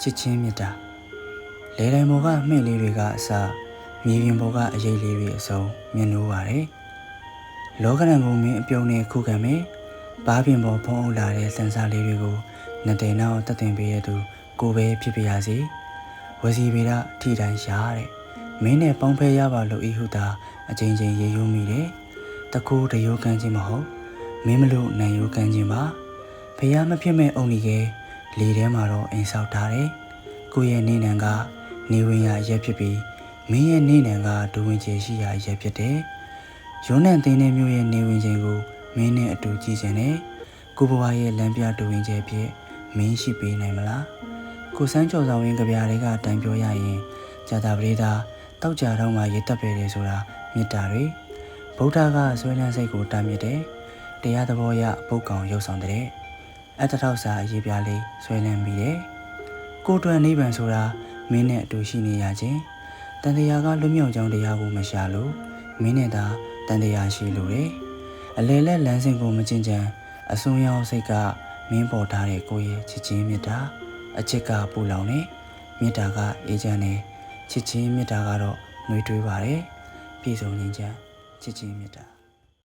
ချစ်ချင်းမေတ္တာလေတိုင်ပေါ်ကမှင့်လေးတွေကအစမြေပြင်ပေါ်ကအရေးလေးတွေအစုံမြင်လို့ပါတယ်လောကရန်ကုန်မင်းအပြုံးနဲ့ခုခံမယ်ဘားပြင်ပေါ်ဖုံးအုပ်လာတဲ့စံစာလေးတွေကိုနှစ်သိန်းနောက်တက်တင်ပေးရသူကိုပဲဖြစ်ပြရစီဝစီဗေဒထိတိုင်းရှာတဲ့မင်းနဲ့ပေါင်းဖဲရပါလို့ဤဟုသာအချိန်ချင်းရေယုံမိတယ်တကူတရိုးကန်းခြင်းမဟုတ်မင်းမလို့နိုင်ရိုးကန်းခြင်းပါဖះမဖြစ်မဲ့အုံဒီကဲ လေထဲမှာတော့အိမ်ဆောက်ထားတယ်ကိုယ့်ရဲ့နေနံကနေဝင်ရရက်ဖြစ်ပြီးမင်းရဲ့နေနံကဒူဝင်ချေရှိရာရက်ဖြစ်တယ်ရုံးနဲ့တင်းတဲ့မျိုးရဲ့နေဝင်ချိန်ကိုမင်းနဲ့အတူကြည့်ချင်တယ်ကိုဘွားရဲ့လမ်းပြဒူဝင်ချေဖြစ်မင်းရှိပေးနိုင်မလားကိုစန်းကျော်ဆောင်ရင်ကြပြားတွေကတိုင်ပြောရရင်ဇာတာပရိသတောက်ကြတော့မှရေတက်ပေတယ်ဆိုတာမေတ္တာတွေဗုဒ္ဓကဆွေးနွေးစိတ်ကိုတားမြစ်တယ်တရားသဘောရပုတ်ကောင်ရုပ်ဆောင်တဲ့ အတ္တထောက်စာအရေးပြားလေးဆွဲလန်းပြီးတယ်ကိုတွန်နိဗ္ဗာန်ဆိုတာမင်းနဲ့အတူရှိနေရခြင်းတန်တရားကလွတ်မြောက်ကြောင်းတရားကိုမရှာလို့မင်းနဲ့သာတန်တရားရှိလို့တယ်အလေလက်လမ်းစဉ်ကိုမကျင်ကြံအစွန်းရောက်စိတ်ကမင်းပေါ်ထားတဲ့ကိုယ့်ရဲ့ချစ်ချင်းမေတ္တာအချစ်ကပူလောင်နေမေတ္တာကအေးချမ်းနေချစ်ချင်းမေတ္တာကတော့နှွေးထွေးပါတယ်ပြည့်စုံခြင်းချမ်းချစ်ချင်းမေတ္တာ